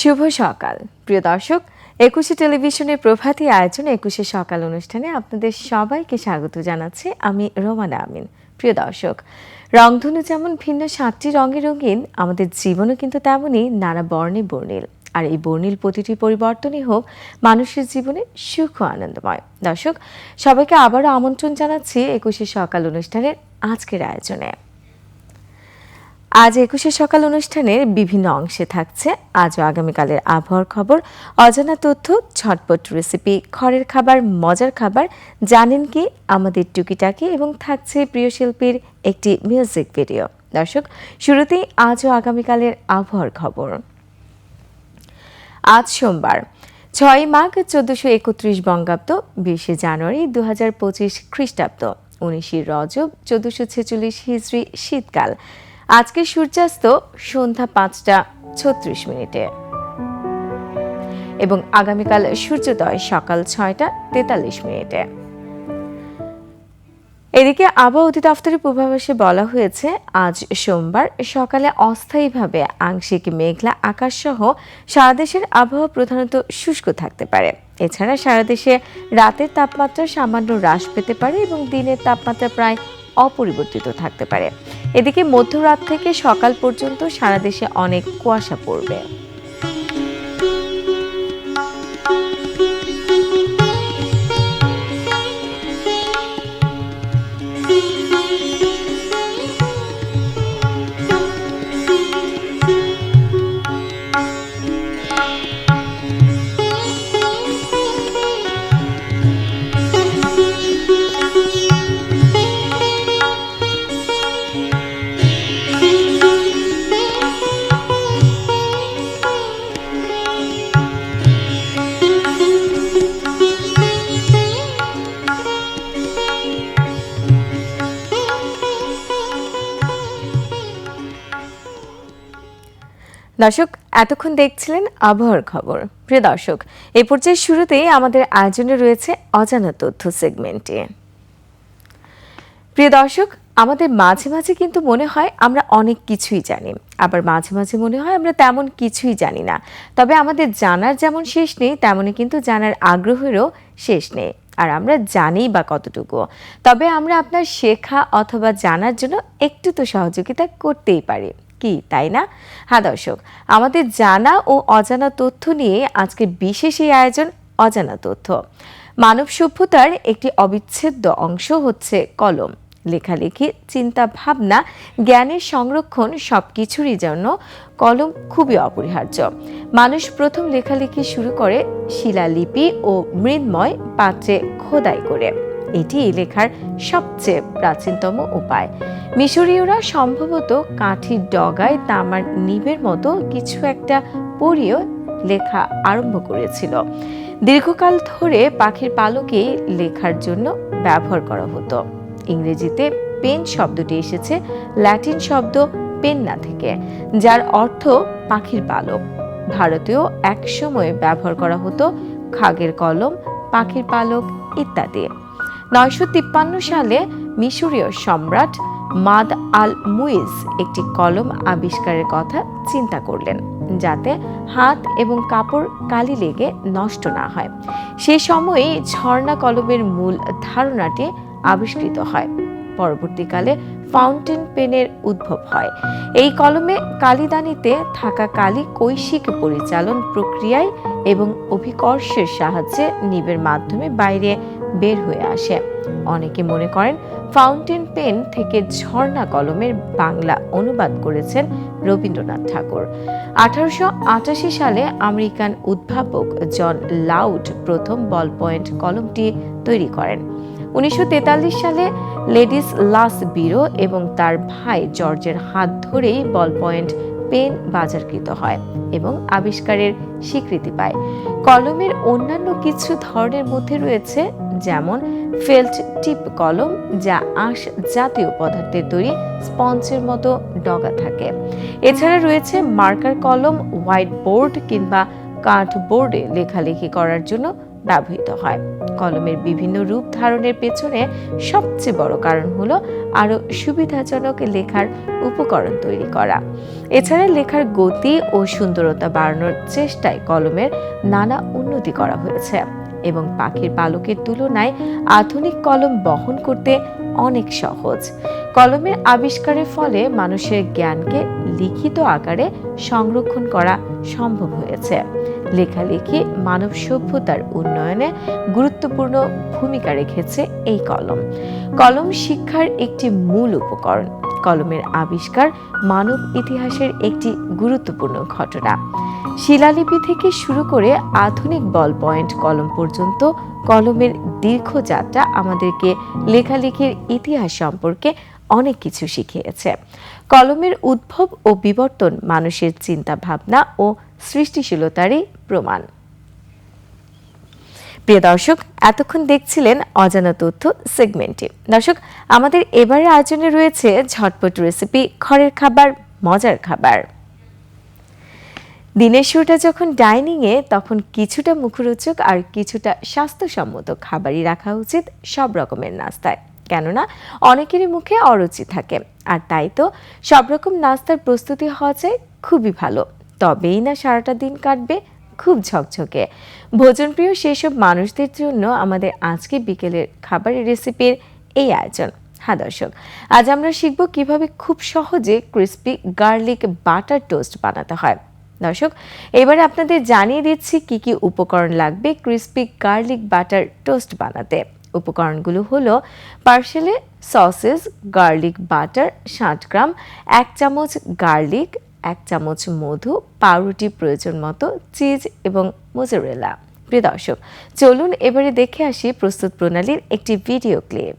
শুভ সকাল। প্রিয় দর্শক, একুশে টেলিভিশনের প্রভাতী আয়োজন একুশে সকাল অনুষ্ঠানে আপনাদের সবাইকে স্বাগত জানাচ্ছি আমি রোমানা আমিন। প্রিয় দর্শক, রংধনু যেমন ভিন্ন সাতটি রঙে রঙিন, আমাদের জীবনও কিন্তু তেমনই নানা বর্ণে বর্ণিল। আর এই বর্ণিল প্রতিটি পরিবর্তনই হোক, মানুষের জীবনে সুখ ও আনন্দময়। দর্শক, সবাইকে আবারও আমন্ত্রণ জানাচ্ছি একুশে সকাল অনুষ্ঠানের আজকের আয়োজনে। আজ একুশে সকাল অনুষ্ঠানের বিভিন্ন অংশে থাকছে আজ ও আগামীকালের আবহাওয়ার খবর। অজানা তথ্য ঝটপট রেসিপি, খড়ের খাবার, মজার খাবার, জানেন কি আমাদের টুকিটাকি এবং থাকছে প্রিয় শিল্পীর একটি মিউজিক ভিডিও। দর্শক, শুরুতেই আজ ও আগামীকালের আবহাওয়ার খবর। আজ সোমবার, ছয় মাঘ চোদ্দশো একত্রিশ বঙ্গাব্দ, বিশে জানুয়ারি দু হাজার পঁচিশ খ্রিস্টাব্দ, উনিশে রজব চোদ্দশো ছেচল্লিশ হিজড়ি শীতকাল। আজকে সূর্যাস্ত সন্ধ্যা পাঁচটা ছত্রিশ মিনিটে। এবং আগামীকাল সূর্যোদয় সকাল ছয়টা তেতাল্লিশ মিনিটে। এদিকে আবহাওয়া অধিদপ্তরের পূর্বাভাসে বলা হয়েছে, আজ সোমবার সকালে অস্থায়ীভাবে আংশিক মেঘলা আকাশ সহ সারা দেশের আবহাওয়া প্রধানত শুষ্ক থাকতে পারে। এছাড়া সারা দেশে রাতের তাপমাত্রা সামান্য হ্রাস পেতে পারে এবং দিনের তাপমাত্রা প্রায় অপরিবর্তিত থাকতে পারে। এদিকে মধ্যরাত থেকে সকাল পর্যন্ত সারা দেশে অনেক কুয়াশা পড়বে। দর্শক, এতক্ষণ দেখছিলেন আবহাওয়ার খবর। প্রিয় দর্শক, এই পর্যায়ে শুরুতেই আমাদের আয়োজনে রয়েছে অজানা তথ্য সেগমেন্টে। প্রিয় দর্শক, আমাদের মাঝে মাঝে কিন্তু মনে হয় আমরা অনেক কিছুই জানি। আবার মাঝে মাঝে মনে হয় আমরা তেমন কিছুই জানি না। তবে আমাদের জানার যেমন শেষ নেই, তেমনই কিন্তু জানার আগ্রহেরও শেষ নেই। আর আমরা জানি বা কতটুকু। তবে আমরা আপনার শেখা অথবা জানার জন্য একটু তো সহযোগিতা করতেই পারি। কি, তাই না? হ্যাঁ দর্শক, আমাদের জানা ও অজানা তথ্য নিয়ে আজকে বিশেষ এই আয়োজন অজানা তথ্য। মানব সভ্যতার একটি অবিচ্ছেদ্য অংশ হচ্ছে কলম। লেখালেখি, চিন্তা ভাবনা, জ্ঞানের সংরক্ষণ সব কিছুরই জন্য কলম খুবই অপরিহার্য। মানুষ প্রথম লেখালেখি শুরু করে শিলালিপি ও মৃন্ময় পাত্রে খোদাই করে। এটি লেখার সবচেয়ে প্রাচীনতম উপায়। মিশরীয়রা সম্ভবত কাঠির ডগায় তামার নিবের মতো কিছু একটা পরিয়ে লেখা আরম্ভ করেছিল। দীর্ঘকাল ধরে পাখির পালকে লেখার জন্য ব্যবহার করা হতো। ইংরেজিতে পেন শব্দটি এসেছে ল্যাটিন শব্দ পেন্না থেকে, যার অর্থ পাখির পালক। ভারতেও একসময় ব্যবহার করা হতো খাগের কলম, পাখির পালক ইত্যাদি। নয়শো তিপ্পান্ন সালে মিশরীয় সম্রাট মাদ আল মুইজ একটি কলম আবিষ্কারের কথা চিন্তা করলেন, যাতে হাত এবং কাপড় কালি লেগে নষ্ট না হয়। সে সময়ে ঝর্ণা কলমের মূল ধারণাটি আবিষ্কৃত হয়। পরবর্তীকালে ফাউন্টেন পেনের উদ্ভব হয়। এই কলমে কালিদানিতে থাকা কালি কৈশিক পরিচালন প্রক্রিয়ায় এবং অভিকর্ষের সাহায্যে নিবের মাধ্যমে বাইরে বের হয়ে আসে। অনেকে মনে করেন ফাউন্টেন পেন থেকে ঝর্ণা কলমের বাংলা অনুবাদ করেছেন রবীন্দ্রনাথ ঠাকুর। আঠারোশো আটাশি সালে আমেরিকান উদ্ভাবক জন লাউড প্রথম বল পয়েন্ট কলমটি তৈরি করেন। উনিশশো তেতাল্লিশ সালে লেডিস লাস বিরো এবং তার ভাই জর্জের হাত ধরেই বল পয়েন্ট পেন বাজারকৃত হয় এবং আবিষ্কারের স্বীকৃতি পায়। কলমের অন্যান্য কিছু ধরনের মধ্যে রয়েছে, যেমন ফেল্ট টিপ কলম, যা আঁশ জাতীয় পদার্থের তৈরি স্পঞ্জের মতো ডগা থাকে। এছাড়া রয়েছে মার্কার কলম হোয়াইট বোর্ড কিংবা কাঠ বোর্ডে লেখালেখি করার জন্য ব্যবহৃত হয়। কলমের বিভিন্ন রূপ ধারণের পেছনে সবচেয়ে বড় কারণ হলো আরও সুবিধাজনক লেখার উপকরণ তৈরি করা। এছাড়া লেখার গতি ও সুন্দরতা বাড়ানোর চেষ্টায় কলমের নানা উন্নতি করা হয়েছে এবং পাখির পালকের তুলনায় আধুনিক কলম বহন করতে অনেক সহজ। কলমের আবিষ্কারের ফলে মানুষের জ্ঞানকে লিখিত আকারে সংরক্ষণ করা সম্ভব হয়েছে। লেখালেখি, মানব সভ্যতার উন্নয়নে গুরুত্বপূর্ণ ভূমিকা রেখেছে এই কলম। কলম শিক্ষার একটি মূল উপকরণ। কলমের আবিষ্কার মানব ইতিহাসের একটি গুরুত্বপূর্ণ ঘটনা। শিলালিপি থেকে শুরু করে আধুনিক বল পয়েন্ট কলম পর্যন্ত কলমের দীর্ঘ যাত্রা আমাদেরকে লেখালেখির ইতিহাস সম্পর্কে অনেক কিছু শিখিয়েছে। কলমের উদ্ভব ও বিবর্তন, মানুষের চিন্তা ভাবনা ও সৃষ্টিশীলতারই প্রমাণ। প্রিয় দর্শক, এতক্ষণ দেখছিলেন অজানা তথ্য সেগমেন্টে। দর্শক, আমাদের এবারের আয়োজনে রয়েছে ঝটপট রেসিপি ঘরের খাবার, মজার খাবার। দিনের শুরুটা যখন ডাইনিংয়ে, তখন কিছুটা মুখরোচক আর কিছুটা স্বাস্থ্যসম্মত খাবারই রাখা উচিত সব রকমের নাস্তায়। কেননা, অনেকেরই মুখে অরুচি থাকে। আর তাই তো সব রকম নাস্তার প্রস্তুতি হওয়া চাই খুবই ভালো। তবেই না সারাটা দিন কাটবে খুব ঝকঝকে। ভোজনপ্রিয় সেসব মানুষদের জন্য আমাদের আজকে বিকেলের খাবারের রেসিপির এই আয়োজন। হ্যাঁ দর্শক, আজ আমরা শিখব কীভাবে খুব সহজে ক্রিস্পি গার্লিক বাটার টোস্ট বানাতে হয়। দর্শক, এবারে আপনাদের জানিয়ে দিচ্ছি কি কি উপকরণ লাগবে ক্রিস্পি গার্লিক বাটার টোস্ট বানাতে। উপকরণগুলো হলো পার্সেলে সসেস, গার্লিক বাটার, ষাট গ্রাম, এক চামচ গার্লিক এক চামচ মধু, পাউরুটি প্রয়োজন মতো, চিজ এবং মোজারেলা। প্রিয় দর্শক, চলুন এবারে দেখে আসি প্রস্তুত প্রণালীর একটি ভিডিও ক্লিপ।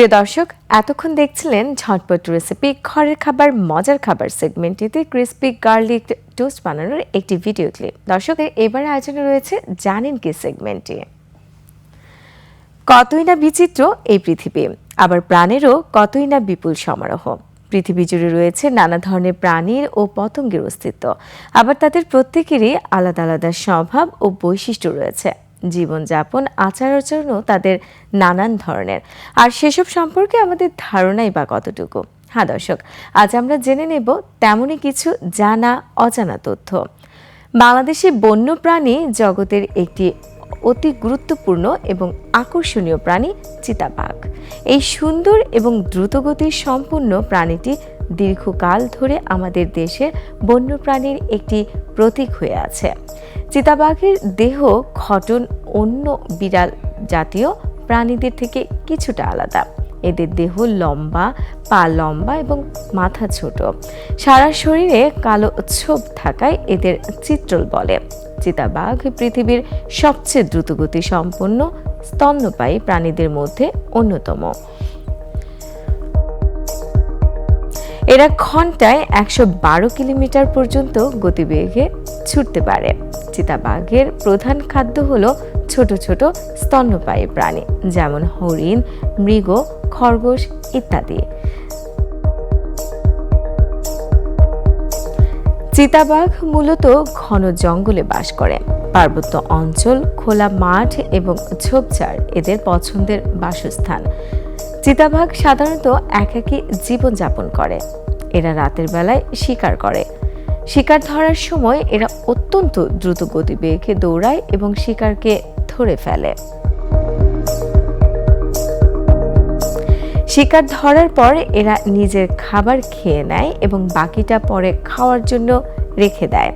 প্রিয় দর্শক, এতক্ষণ দেখছিলেন ঝটপট রেসিপি ঘরের খাবার, মজার খাবার সেগমেন্টটিতে ক্রিস্পি গার্লিক টোস্ট বানানোর একটি ভিডিও ক্লিপ দর্শক, এবার আয়োজনে রয়েছে জানেন কি সেগমেন্টটি কতই না বিচিত্র এই পৃথিবী, আবার প্রাণেরও কতই না বিপুল সমারোহ। পৃথিবী জুড়ে রয়েছে নানা ধরনের প্রাণীর ও পতঙ্গের অস্তিত্ব, আবার তাদের প্রত্যেকেরই আলাদা আলাদা স্বভাব ও বৈশিষ্ট্য রয়েছে। জীবনযাপন, আচার আচরণও তাদের নানান ধরনের। আর সেসব সম্পর্কে আমাদের ধারণাই বা কতটুকু? হ্যাঁ দর্শক, আজ আমরা জেনে নেব তেমনই কিছু জানা, অজানা তথ্য। বাংলাদেশে বন্যপ্রাণী জগতের একটি অতি গুরুত্বপূর্ণ এবং আকর্ষণীয় প্রাণী চিতাবাঘ। এই সুন্দর এবং দ্রুতগতির সম্পূর্ণ প্রাণীটি দীর্ঘকাল ধরে আমাদের দেশের বন্যপ্রাণীর একটি প্রতীক হয়ে আছে। চিতাবাঘের দেহ গঠন অন্য বিড়াল জাতীয় প্রাণীদের থেকে কিছুটা আলাদা। এদের দেহ লম্বা, পা লম্বা এবং মাথা ছোট। সারা শরীরে কালো ছোপ থাকায় এদের চিত্রল বলে। চিতাবাঘ পৃথিবীর সবচেয়ে দ্রুতগতি সম্পন্ন স্তন্যপায়ী প্রাণীদের মধ্যে অন্যতম। এরা ঘন্টায় একশো বারো কিলোমিটার পর্যন্ত গতিবেগে ছুটতে পারে। চিতাবাঘের প্রধান খাদ্য হল ছোট ছোট স্তন্যপায়ী প্রাণী, যেমন হরিণ, মৃগ, খরগোশ ইত্যাদি। চিতাবাঘ মূলত ঘন জঙ্গলে বাস করে। পার্বত্য অঞ্চল, খোলা মাঠ এবং ঝোপঝাড় এদের পছন্দের বাসস্থান। চিতাবাঘ সাধারণত একাকী জীবনযাপন করে। এরা রাতের বেলায় শিকার করে। শিকার ধরার সময় এরা অত্যন্ত দ্রুত গতিবেগে দৌড়ায় এবং শিকারকে ধরে ফেলে। শিকার ধরার পর এরা নিজের খাবার খেয়ে নেয় এবং বাকিটা পরে খাওয়ার জন্য রেখে দেয়।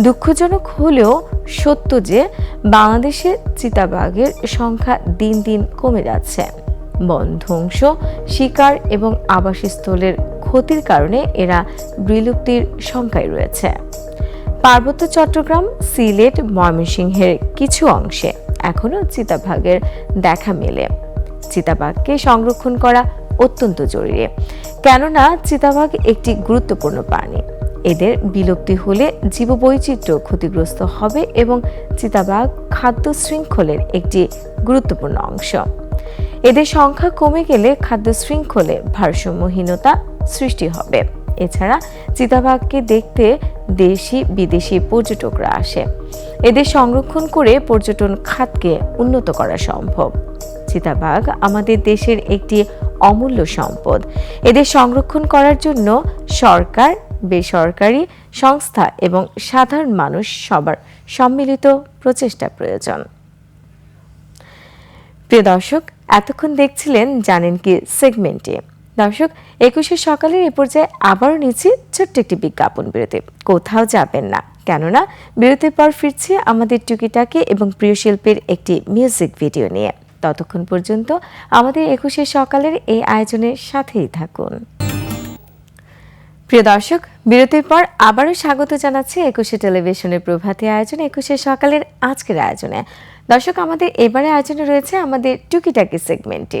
দুঃখজনক হলেও সত্য যে, বাংলাদেশে চিতাবাঘের সংখ্যা দিন দিন কমে যাচ্ছে। বন ধ্বংস, শিকার এবং আবাসস্থলের ক্ষতির কারণে এরা বিলুপ্তির সংখ্যায় রয়েছে। পার্বত্য চট্টগ্রাম, সিলেট, ময়মনসিংহের কিছু অংশে এখনও চিতাবাঘের দেখা মেলে। চিতাবাঘকে সংরক্ষণ করা অত্যন্ত জরুরি, কেননা চিতাবাঘ একটি গুরুত্বপূর্ণ প্রাণী। এদের বিলুপ্তি হলে জীববৈচিত্র্য ক্ষতিগ্রস্ত হবে এবং চিতাবাঘ খাদ্য শৃঙ্খলের একটি গুরুত্বপূর্ণ অংশ। এদের সংখ্যা কমে গেলে খাদ্য শৃঙ্খলে ভারসাম্যহীনতা সৃষ্টি হবে। এছাড়া চিতাবাঘকে দেখতে দেশি, বিদেশি পর্যটকরা আসে। এদের সংরক্ষণ করে পর্যটন খাতকে উন্নত করা সম্ভব। চিতাবাঘ আমাদের দেশের একটি অমূল্য সম্পদ। এদের সংরক্ষণ করার জন্য সরকার, বেসরকারি সংস্থা এবং সাধারণ মানুষ সবার সম্মিলিত প্রচেষ্টা প্রয়োজন। প্রিয় দর্শক এতক্ষণ দেখছিলেন জানেন কি সেগমেন্টে। দর্শক একুশে সকালের এ পর্যায়ে আবারও নিচ্ছি ছোট্ট একটি বিজ্ঞাপন বিরতি। কোথাও যাবেন না, কেননা বিরতির পর ফিরছি আমাদের টুকিটাকে এবং প্রিয় শিল্পীর একটি মিউজিক ভিডিও নিয়ে। ততক্ষণ পর্যন্ত আমাদের একুশে সকালের এই আয়োজনের সাথেই থাকুন। প্রিয় দর্শক, বিরতির পর আবারও স্বাগত জানাচ্ছি একুশে টেলিভিশনের প্রভাতী আয়োজন একুশে সকালের আজকের আয়োজনে। দর্শক, আমাদের এবারে আয়োজনে রয়েছে আমাদের টুকিটাকি সেগমেন্টে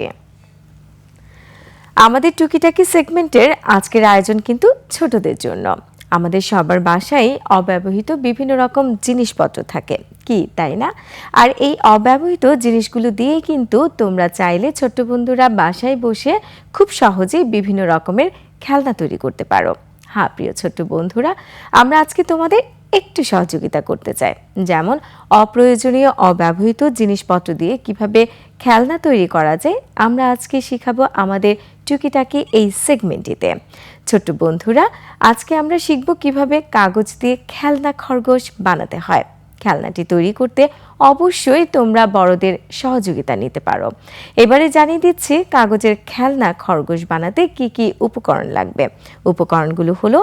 আমাদের টুকিটাকি সেগমেন্টের আজকের আয়োজন কিন্তু ছোটদের জন্য। আমাদের সবার বাসায় অব্যবহৃত বিভিন্ন রকম জিনিসপত্র থাকে। কি, তাই না? আর এই অব্যবহৃত জিনিসগুলো দিয়ে কিন্তু তোমরা চাইলে ছোট্ট বন্ধুরা বাসায় বসে খুব সহজেই বিভিন্ন রকমের খেলনা তৈরি করতে পারো। হ্যাঁ প্রিয় ছোট্ট বন্ধুরা, আমরা আজকে তোমাদের একটু সহযোগিতা করতে চায়। যেমন, অপ্রয়োজনীয়, অব্যবহৃত জিনিসপত্র দিয়ে কীভাবে খেলনা তৈরি করা যায়, আমরা আজকে শিখাবো আমাদের টুকিটাকি এই সেগমেন্টটিতে। ছোট্ট বন্ধুরা, আজকে আমরা শিখব কীভাবে কাগজ দিয়ে খেলনা খরগোশ বানাতে হয়। খেলনাটি তৈরি করতে অবশ্যই তোমরা বড়দের সহযোগিতা নিতে পারো। এবারে জানিয়ে দিচ্ছি কাগজের খেলনা খরগোশ বানাতে কি কি উপকরণ লাগবে। উপকরণগুলো হলো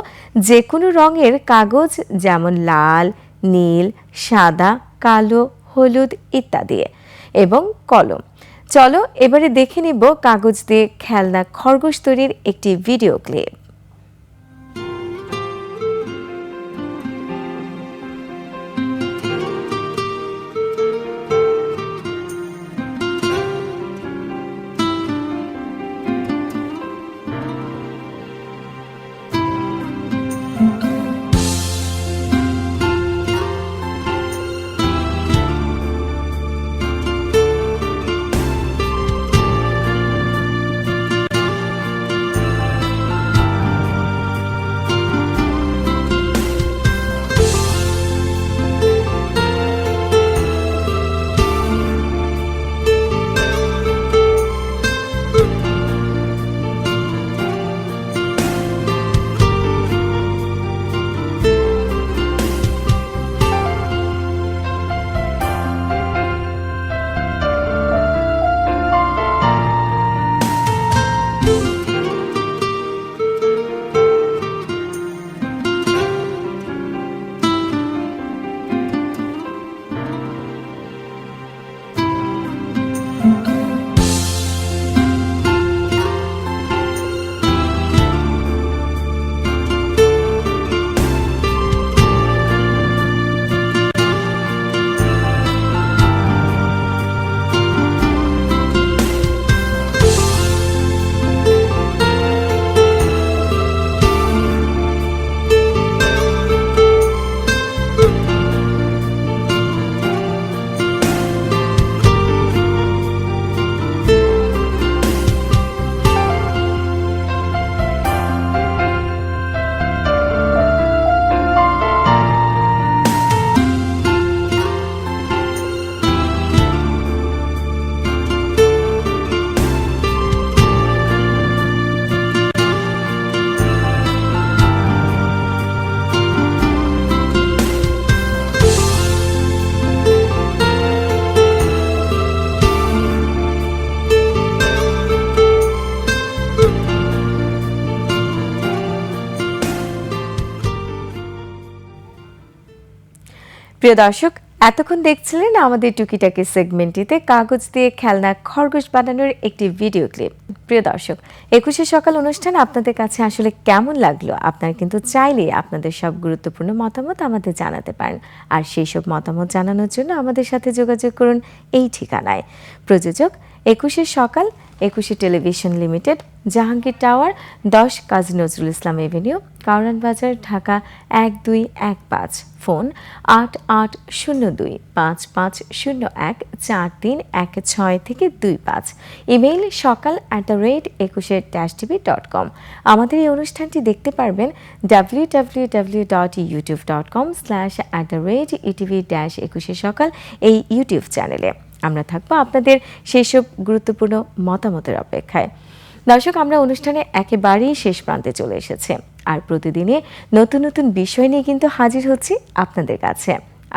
যে কোনো রঙের কাগজ যেমন লাল, নীল, সাদা, কালো, হলুদ ইত্যাদি এবং কলম। চলো এবারে দেখে নিব কাগজ দিয়ে খেলনা খরগোশ তৈরির একটি ভিডিও ক্লিপ। প্রিয় দর্শক, এতক্ষণ দেখছিলেন আমাদের টুকিটাকি সেগমেন্টটিতে কাগজ দিয়ে খেলনা খরগোশ বানানোর একটি ভিডিও ক্লিপ। প্রিয় দর্শক, একুশে সকাল অনুষ্ঠান আপনাদের কাছে আসলে কেমন লাগল? আপনারা কিন্তু চাইলেই আপনাদের সব গুরুত্বপূর্ণ মতামত আমাদের জানাতে পারেন। আর সেই সব মতামত জানানোর জন্য আমাদের সাথে যোগাযোগ করুন এই ঠিকানায়। প্রযোজক, একুশে সকাল, একুশে টেলিভিশন লিমিটেড, জাহাঙ্গীর টাওয়ার, দশ কাজী নজরুল ইসলাম এভিনিউ কাউরান বাজার ঢাকা এক দুই এক পাঁচ, ফোন আট আট শূন্য দুই, পাঁচ পাঁচ শূন্য এক চার তিন এক ছয় থেকে দুই পাঁচ। ইমেইল সকাল অ্যাট দ্য রেট একুশে ড্যাশ টিভি ডট কম। আমাদের এই অনুষ্ঠানটি দেখতে পারবেন W W W dot YouTube dot com slash at the rate ETV dash একুশে সকাল এই ইউটিউব চ্যানেলে। আমরা থাকব আপনাদের সেই সব গুরুত্বপূর্ণ মতামতের অপেক্ষায়। দর্শক, আমরা অনুষ্ঠানে একেবারেই শেষ প্রান্তে চলে এসেছে। আর প্রতিদিনে নতুন নতুন বিষয় নিয়ে কিন্তু হাজির হচ্ছি আপনাদের কাছে।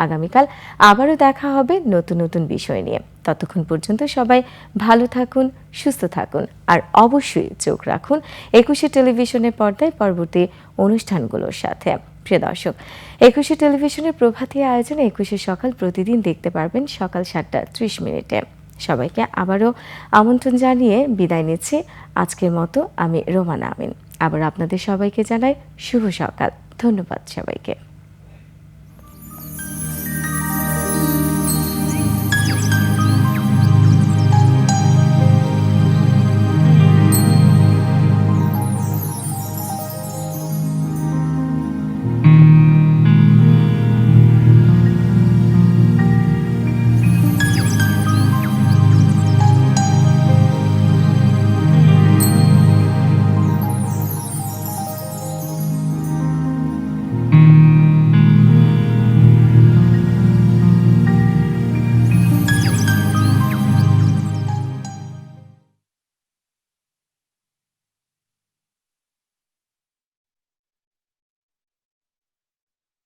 আগামীকাল আবারও দেখা হবে নতুন নতুন বিষয় নিয়ে। ততক্ষণ পর্যন্ত সবাই ভালো থাকুন, সুস্থ থাকুন আর অবশ্যই চোখ রাখুন একুশে টেলিভিশনের পর্দায় পরবর্তী অনুষ্ঠানগুলোর সাথে। প্রিয় দর্শক, একুশে টেলিভিশনের প্রভাতী আয়োজনে একুশে সকাল প্রতিদিন দেখতে পারবেন সকাল সাতটা ত্রিশ মিনিটে। সবাইকে আবারও আমন্ত্রণ জানিয়ে বিদায় নিচ্ছি। আজকের মতো আমি রোমানা আমিন। আবার আপনাদের সবাইকে জানাই শুভ সকাল। ধন্যবাদ সবাইকে।